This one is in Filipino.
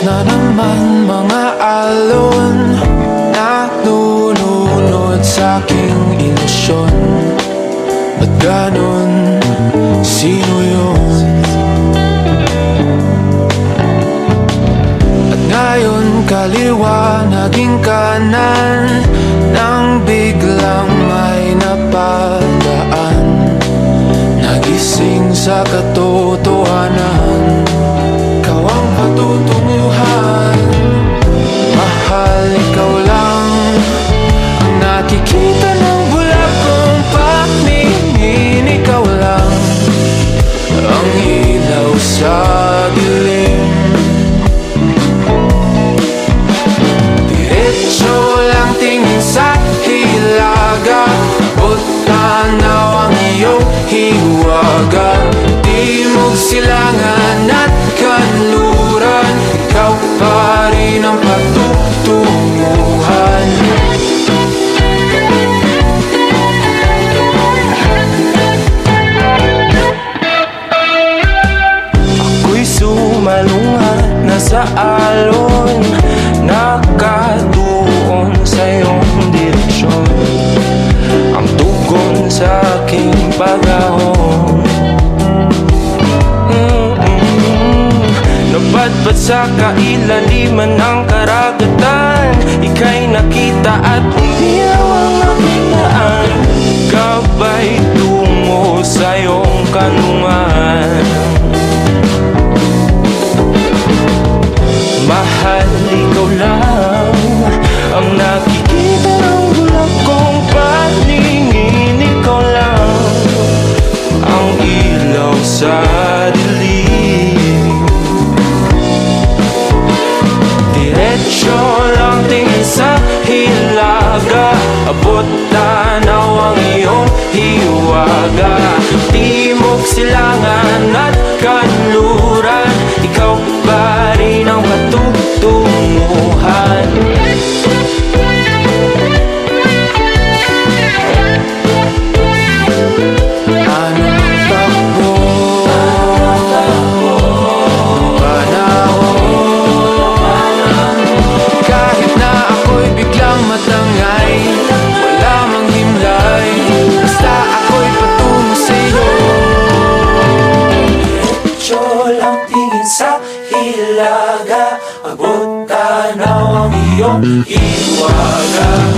Na naman mga alon Nagdununod sa aking ilusyon Ba't ganon? Sino yun? At ngayon kaliwa naging kanan Nang biglang may napadaan Nagising sa katotohanan silangan Napadpad sa kailaliman ng karagatan? Ika'y nakita at umiyaw ang aking daan Gabay tungo sa iyong kanungan Mahal, ikaw lang Ang nakikita ng bulag kong paningin. Ikaw lang Ang ilaw sa Abot tanaw ang iyong hiwaga. Timog silangan hilaga Abot tanaw ang iyong hiwaga